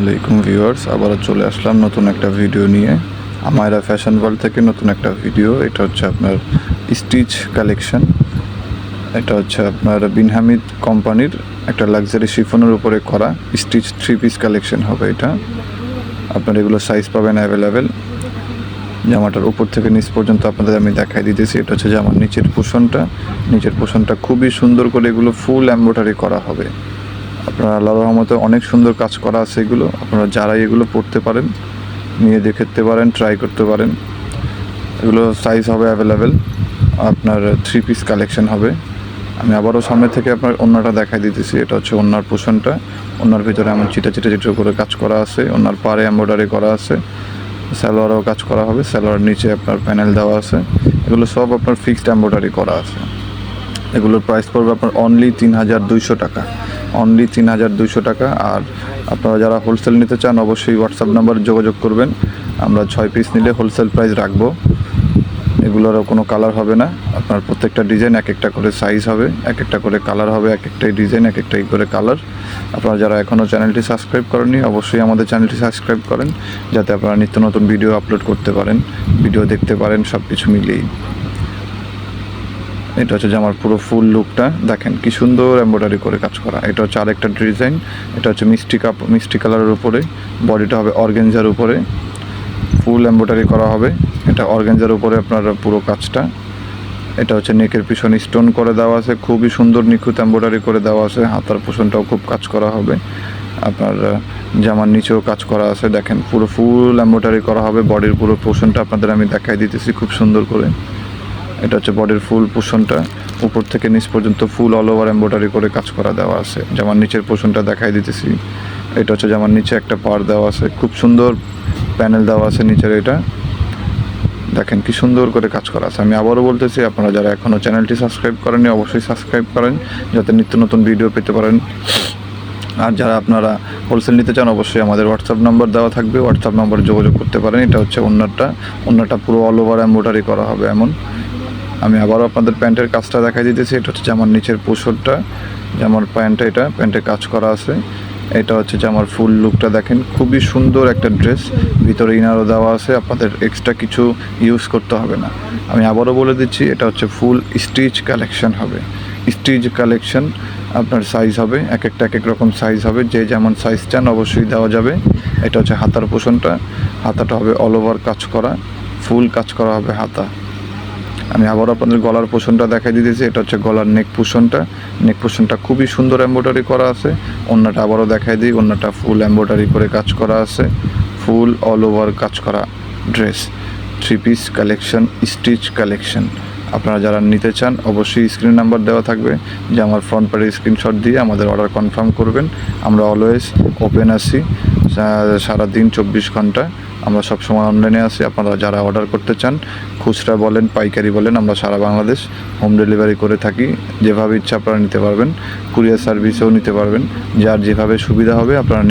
আলাইকুম ভিউয়ার্স আবারও চলে আসলাম নতুন একটা ভিডিও নিয়ে। আমায়রা ফ্যাশন ওয়ার্ল্ড থেকে নতুন একটা ভিডিও এটা হচ্ছে আপনার স্টিচ কালেকশন এটা হচ্ছে আপনার বিনহামিদ কোম্পানির একটা লাক্সারি শিফনের উপরে করা স্টিচ থ্রি পিস কালেকশন হবে এটা। আপনার এগুলো সাইজ পাবেন অ্যাভেলেবেল জামাটার উপর থেকে নিচ পর্যন্ত আপনাদের আমি দেখাই দিতেছি। এটা হচ্ছে জামার নিচের পোষণটা। নিচের পোষণটা খুবই সুন্দর করে এগুলো ফুল এম্ব্রয়ডারি করা হবে। আপনারা আল্লাহ রহমতে অনেক সুন্দর কাজ করা আছে এগুলো। আপনারা যারাই এগুলো পড়তে পারেন, নিয়ে দেখতে পারেন ট্রাই করতে পারেন। এগুলো সাইজ হবে অ্যাভেলেবেল আপনার থ্রি পিস কালেকশন হবে। আমি আবারও সামনে থেকে আপনার অন্যটা দেখাই দিতেছি। এটা হচ্ছে অন্যার পোষণটা। অন্যার ভিতরে এমন চিটা চিটা চিটা করে কাজ করা আছে। অন্যার পারে এম্ব্রয়ডারি করা আছে। স্যালোয়ারও কাজ করা হবে। স্যালোয়ার নিচে আপনার প্যানেল দেওয়া আছে। এগুলো সব আপনার ফিক্সড এম্ব্রয়ডারি করা আছে। এগুলোর প্রাইস পড়বে আপনার অনলি তিন হাজার দুইশো টাকা। অনলি তিন হাজার দুইশো টাকা। আর আপনারা যারা হোলসেল নিতে চান, অবশ্যই হোয়াটসঅ্যাপ নাম্বারে যোগাযোগ করবেন। আমরা ছয় পিস নিলে হোলসেল প্রাইস রাখব। এগুলোরও কোনো কালার হবে না। আপনার প্রত্যেকটা ডিজাইন এক একটা করে সাইজ হবে, এক একটা করে কালার হবে, এক একটাই ডিজাইন এক একটাই করে কালার আপনারা যারা এখনও চ্যানেলটি সাবস্ক্রাইব করেননি, অবশ্যই আমাদের চ্যানেলটি সাবস্ক্রাইব করেন, যাতে আপনারা নিত্য নতুন ভিডিও আপলোড করতে পারেন ভিডিও দেখতে পারেন সব কিছু মিলিয়েই। এটা হচ্ছে জামার পুরো ফুল লুকটা দেখেন কি সুন্দর এমব্রয়ডারি করে কাজ করা। এটা হচ্ছে আরেকটা ডিজাইন এটা হচ্ছে মিষ্টি কাপ, মিষ্টি কালারের উপরে। বডিটা হবে অর্গেঞ্জার উপরে। ফুল এমব্রয়ডারি করা হবে। এটা অর্গেঞ্জার উপরে আপনার পুরো কাজটা। এটা হচ্ছে নেকের পিছনে স্টোন করে দেওয়া আছে। খুবই সুন্দর নিখুঁত এমব্রয়ডারি করে দেওয়া আছে। হাতার পোষণটাও খুব কাজ করা হবে। আপনার জামার নিচেও কাজ করা আছে। দেখেন পুরো ফুল এমব্রয়ডারি করা হবে। বডির পুরো পোষণটা আপনাদের আমি দেখাই দিতেছি খুব সুন্দর করে। এটা হচ্ছে বডির ফুল পোষণটা উপর থেকে নিচ পর্যন্ত ফুল অল ওভার এমব্রয়ডারি করে কাজ করা দেওয়া আছে। যেমন নিচের পোষণটা দেখাই দিতেছি। এটা হচ্ছে যেমন নিচে একটা পার দেওয়া আছে। খুব সুন্দর প্যানেল দেওয়া আছে নিচের এটা। দেখেন কি সুন্দর করে কাজ করা আছে। আমি আবারও বলতেছি, আপনারা যারা এখনও চ্যানেলটি সাবস্ক্রাইব করেননি, অবশ্যই সাবস্ক্রাইব করেন, যাতে নিত্য নতুন ভিডিও পেতে পারেন। আর যারা আপনারা হোলসেল নিতে চান, অবশ্যই আমাদের হোয়াটসঅ্যাপ নাম্বার দেওয়া থাকবে। হোয়াটসঅ্যাপ নাম্বারে যোগাযোগ করতে পারেন। এটা হচ্ছে অন্যটা। অন্যটা পুরো অল ওভার এম্ব্রয়ডারি করা হবে এমন। আমি আবারও আপনাদের প্যান্টের কাজটা দেখাই দিতেছি। এটা হচ্ছে জামার নিচের পোশরটা জামার প্যান্টটা এটা, প্যান্টে কাজ করা আছে। এটা হচ্ছে জামার ফুল লুকটা দেখেন, খুবই সুন্দর একটা ড্রেস। ভিতরে ইনারও দেওয়া আছে, আপনাদের এক্সট্রা কিছু ইউজ করতে হবে না। আমি আবারও বলে দিচ্ছি, এটা হচ্ছে ফুল স্টিচ কালেকশন হবে। স্টিচ কালেকশন আপনার সাইজ হবে, এক একটা এক এক রকম সাইজ হবে। যে যেমন সাইজ চান অবশ্যই দেওয়া যাবে। এটা হচ্ছে হাতার পোষণটা হাতাটা হবে অল ওভার কাজ করা। ফুল কাজ করা হবে হাতা। আমি আবার আপনাদের গলার পোষণটা দেখাই দিতেছি এটা হচ্ছে গলার নেক পোষণটা। নেক পোষণটা খুবই সুন্দর এম্ব্রয়ডারি করা আছে। অন্যটা আবারও দেখাই দিই, অন্যটা ফুল এম্ব্রয়ডারি করে কাজ করা আছে। ফুল অল ওভার কাজ করা dress three piece collection stitch collection আপনারা যারা নিতে চান, অবশ্যই স্ক্রিন নাম্বার দেওয়া থাকবে যে আমার ফ্রন্ট পেজে স্ক্রিনশট দিয়ে আমাদের অর্ডার কনফার্ম করবেন। আমরা অলওয়েজ ওপেন আছি সারাদিন চব্বিশ ঘণ্টা। আমরা সবসময় অনলাইনে আছি। আপনারা যারা অর্ডার করতে চান, খুচরা বলেন, পাইকারি বলেন, আমরা সারা বাংলাদেশ হোম ডেলিভারি করে থাকি। যেভাবে ইচ্ছা আপনারা নিতে পারবেন। কুরিয়ার সার্ভিসেও নিতে পারবেন। যার যেভাবে সুবিধা হবে, আপনারা